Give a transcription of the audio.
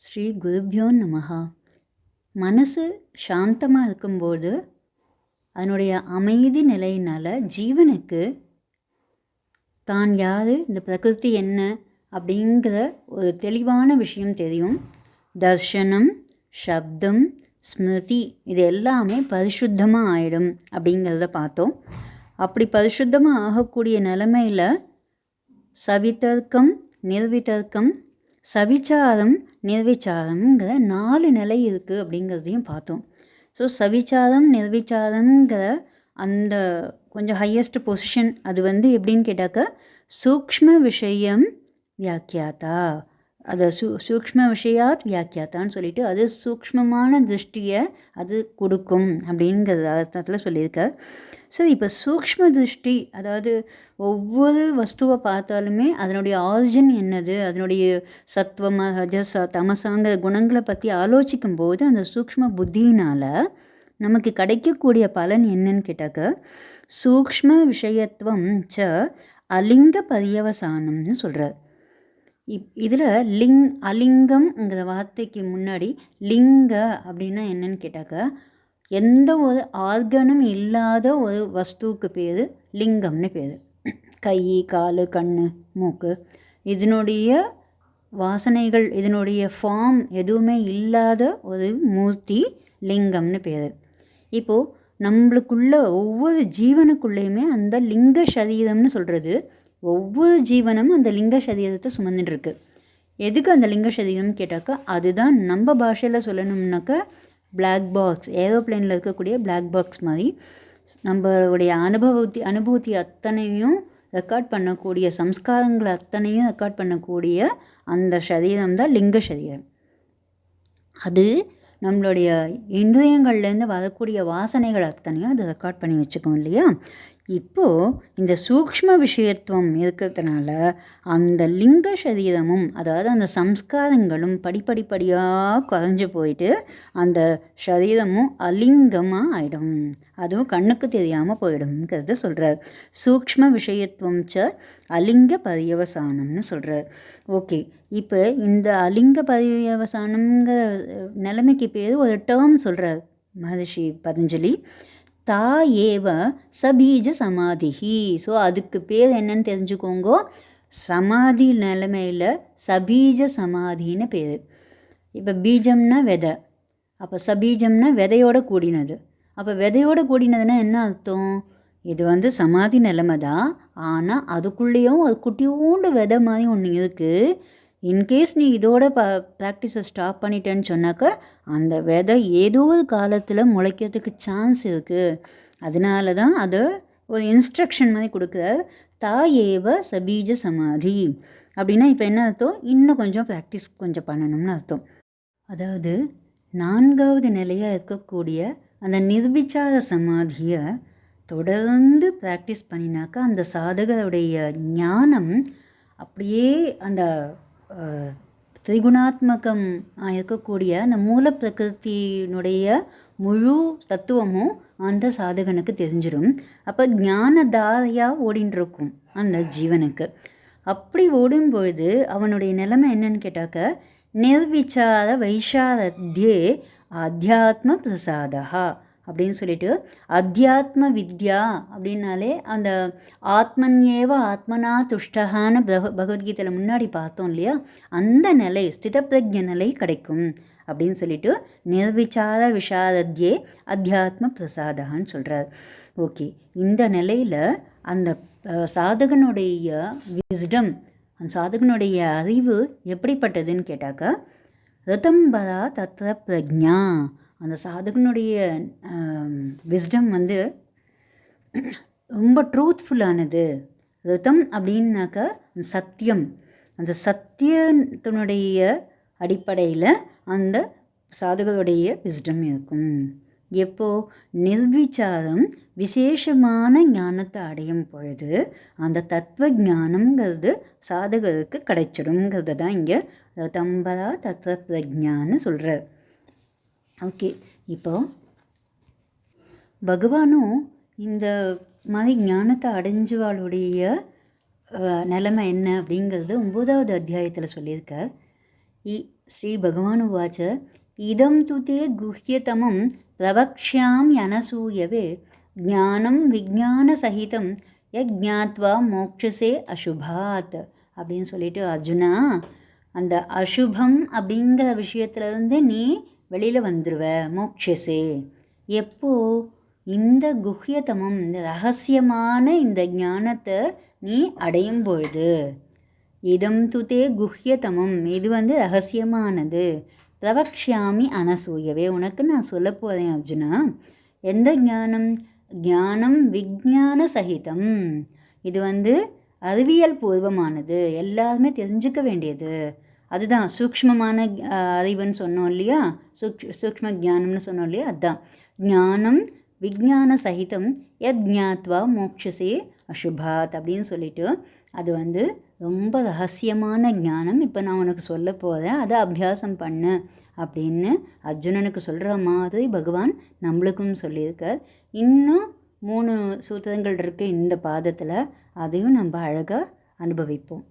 ஸ்ரீ குருப்யோ நமஹா. மனசு சாந்தமாக இருக்கும்போது அதனுடைய அமைதி நிலையினால் ஜீவனுக்கு தான் யார் இந்த பிரகிருதி என்ன அப்படிங்கிற ஒரு தெளிவான விஷயம் தெரியும். தர்ஷனம் சப்தம் ஸ்மிருதி இது எல்லாமே பரிசுத்தமாக ஆயிடும் அப்படிங்கிறத பார்த்தோம். அப்படி பரிசுத்தமாக ஆகக்கூடிய நிலமையில் சவிதர்க்கம் நிர்வித்தர்க்கம் சவிச்சாரம் நிர்விச்சாரம்ங்கிற நாலு நிலை இருக்குது அப்படிங்கிறதையும் பார்த்தோம். ஸோ சவிச்சாரம் நிர்விச்சாரங்கிற அந்த கொஞ்சம் ஹையஸ்ட் பொசிஷன் அது வந்து எப்படின்னு கேட்டாக்கா சூக்ஷ்ம விஷயம் வியாக்கியாத்தா. அதை சூ சூக்ஷ்ம விஷயாத் வியாக்கியாத்தான்னு சொல்லிட்டு அது சூக்ஷ்மமான திருஷ்டியை அது கொடுக்கும் அப்படிங்கிற அர்த்தத்தில் சொல்லியிருக்கார். சரி இப்போ சூக்ஷ்ம திருஷ்டி அதாவது ஒவ்வொரு வஸ்துவை பார்த்தாலுமே அதனுடைய ஆரிஜின் என்னது அதனுடைய சத்வம் ரஜஸ் தமசாங்கிற குணங்களை பற்றி ஆலோசிக்கும் போது அந்த சூக்ஷ்ம புத்தியினால் நமக்கு கிடைக்கக்கூடிய பலன் என்னன்னு கேட்டாக்க சூக்ஷ்ம விஷயத்துவம் ச அலிங்க பரியவசானம்னு சொல்கிறார் இப் இதில் லிங் அலிங்கம்ங்கிற வார்த்தைக்கு முன்னாடி லிங்க அப்படின்னா என்னன்னு கேட்டாக்க எந்த ஒரு ஆர்கனும் இல்லாத ஒரு வஸ்துவுக்கு பேர் லிங்கம்னு பேர். கை கால் கண் மூக்கு. இதனுடைய வாசனைகள் இதனுடைய ஃபார்ம் எதுவுமே இல்லாத ஒரு மூர்த்தி லிங்கம்னு பேர். இப்போது நம்மளுக்குள்ள ஒவ்வொரு ஜீவனுக்குள்ளேயுமே அந்த லிங்க சரீரம்னு சொல்கிறது ஒவ்வொரு ஜீவனும் அந்த லிங்க சரீரத்தை சுமந்துட்டுருக்கு. எதுக்கு அந்த லிங்க சரீரம்னு கேட்டாக்கா அதுதான் நம்ம பாஷையில் சொல்லணும்னாக்கா பிளாக் பாக்ஸ் ஏரோப்ளேனில் இருக்கக்கூடிய பிளாக் பாக்ஸ் மாதிரி நம்மளுடைய அனுபவத்தி அனுபூதி அத்தனையும் ரெக்கார்ட் பண்ணக்கூடிய சம்ஸ்காரங்கள் அத்தனையும் ரெக்கார்ட் பண்ணக்கூடிய அந்த சரீரம் தான் லிங்க சரீரம் அது நம்மளுடைய இந்திரியங்கள்லேருந்து வரக்கூடிய வாசனைகள் அத்தனையும் அதை ரெக்கார்ட் பண்ணி வச்சுக்கோம் இல்லையா? இப்போது இந்த சூக்ஷ்ம விஷயத்துவம் இருக்கிறதுனால அந்த லிங்க சரீரமும் அதாவது அந்த சம்ஸ்காரங்களும் படிப்படிப்படியாக குறைஞ்சி போயிட்டு அந்த சரீரமும் அலிங்கமாக ஆகிடும் அதுவும் கண்ணுக்கு தெரியாமல் போயிடும்ங்கிறத சொல்கிறார் சூக்ஷ்ம விஷயத்துவம் ச அலிங்க பரியவசானம்னு சொல்கிறார் ஓகே இப்போ இந்த அலிங்க பரியவசானம்ங்கிற நிலைமைக்கு பேர் ஒரு டேர்ம் சொல்கிறார் மகர்ஷி பதஞ்சலி. தா ஏவ சபீஜ சமாதிஹி ஸோ அதுக்கு பேர் என்னன்னு தெரிஞ்சுக்கோங்க. சமாதி நிலைமையில் சபீஜ சமாதின்னு பேர். இப்போ பீஜம்னா விதை. அப்போ சபீஜம்னா விதையோட கூடினது. அப்போ விதையோட கூடினதுன்னா என்ன அர்த்தம்? இது வந்து சமாதி நிலைமை தான். ஆனால் அதுக்குள்ளேயும் அது குட்டியோண்டு விதை மாதிரி ஒன்று இருக்குது இன்கேஸ் நீ இதோட ப ப்ராக்டிஸை ஸ்டாப் பண்ணிட்டேன்னு சொன்னாக்கா அந்த விதை ஏதோ ஒரு காலத்தில் முளைக்கிறதுக்கு சான்ஸ் இருக்குது அதனால தான் அதை ஒரு இன்ஸ்ட்ரக்ஷன் மாதிரி கொடுக்குறார் தாயேவ சபீஜ சமாதி. அப்படின்னா இப்போ என்ன அர்த்தம்? இன்னும் கொஞ்சம் ப்ராக்டிஸ் கொஞ்சம் பண்ணணும்னு அர்த்தம். அதாவது நான்காவது நிலையாக இருக்கக்கூடிய அந்த நிர்விச்சார சமாதியை தொடர்ந்து ப்ராக்டிஸ் பண்ணினாக்கா அந்த சாதகருடைய ஞானம் அப்படியே அந்த திரிகுணாத்மகம் இருக்கக்கூடிய அந்த மூல பிரகிருத்தினுடைய முழு தத்துவமும் அந்த சாதகனுக்கு தெரிஞ்சிடும் அப்போ ஞானதாரையாக ஓடின்னு இருக்கும் அந்த ஜீவனுக்கு. அப்படி ஓடும் பொழுது அவனுடைய நிலைமை என்னன்னு கேட்டாக்க நிர்விச்சார வைஷாரத்யே ஆத்தியாத்ம பிரசாதா அப்படின்னு சொல்லிட்டு அத்தியாத்ம வித்யா அப்படின்னாலே அந்த ஆத்மன்யேவ ஆத்மனா துஷ்டகான பக பகவத்கீதையில் முன்னாடி பார்த்தோம் இல்லையா? அந்த நிலை ஸ்திதப்பிரஜ நிலை கிடைக்கும் அப்படின்னு சொல்லிட்டு நிர்விச்சார விஷாரத்யே அத்தியாத்ம பிரசாதான்னு சொல்கிறார் ஓகே இந்த நிலையில் அந்த சாதகனுடைய விஸ்டம் அந்த சாதகனுடைய அறிவு எப்படிப்பட்டதுன்னு கேட்டாக்கா ரதம்பரா தத்ர பிரஜா அந்த சாதகனுடைய விஸ்டம் வந்து ரொம்ப ட்ரூத்ஃபுல்லானது ரிதம் அப்படின்னாக்கா சத்தியம். அந்த சத்தியத்தினுடைய அடிப்படையில் அந்த சாதகருடைய விஸ்டம் இருக்கும். எப்போ? நிர்விச்சாரம் விசேஷமான ஞானத்தை அடையும் பொழுது அந்த தத்துவ ஞானம்ங்கிறது சாதகருக்கு கிடைச்சிடுங்கிறது தான் இங்கே தம்பரா தத்துவ பிரஜான்னு சொல்கிறார் ஓகே இப்போ பகவானும் இந்த மாதிரி ஞானத்தை அடைஞ்சவாளுடைய நிலைமை என்ன அப்படிங்கிறது ஒம்போதாவது அத்தியாயத்தில் சொல்லியிருக்கார். இ ஸ்ரீ பகவானு உவாச்ச இதம் துதே குஹ்யதமம் பிரபக்ஷாம் அனசூயவே ஞானம் விஜான சகிதம் யஜாத்வா மோக்ஷசே அசுபாத் அப்படின்னு சொல்லிட்டு அர்ஜுனா அந்த அசுபம் அப்படிங்கிற விஷயத்துலேருந்து நீ வெளியில் வந்துடுவ மோக்ஷசே எப்போ இந்த குஹ்யதமம் இந்த ரகசியமான இந்த ஞானத்தை நீ அடையும் பொழுது இதம் துதே குஹ்யதமம் இது வந்து ரகசியமானது. பிரவக்ஷாமி அனசூயவே. உனக்கு நான் சொல்ல போகிறேன் அர்ஜுனா எந்த ஞானம்? ஞானம் விஜான சகிதம். இது வந்து அறிவியல் பூர்வமானது. எல்லாருமே தெரிஞ்சுக்க வேண்டியது. அதுதான் சூக்ஷ்மமான அறிவுன்னு சொன்னோம் இல்லையா? சூக் சூக்ஷ்ம ஞானம்னு சொன்னோம் இல்லையா? அதுதான் ஞானம் விஜான சகிதம் எத் ஜாத்வா மோக்ஷசே அசுபாத் அப்படின்னு சொல்லிட்டு அது வந்து ரொம்ப ரகசியமான ஞானம். இப்போ நான் உனக்கு சொல்ல போகிறேன் அதை அபியாசம் பண்ணு அப்படின்னு அர்ஜுனனுக்கு சொல்கிற மாதிரி பகவான் நம்மளுக்கும் சொல்லியிருக்கார். இன்னும் மூணு சூத்திரங்கள் இருக்குது இந்த பாதத்தில் அதையும் நம்ம அழகாக அனுபவிப்போம்.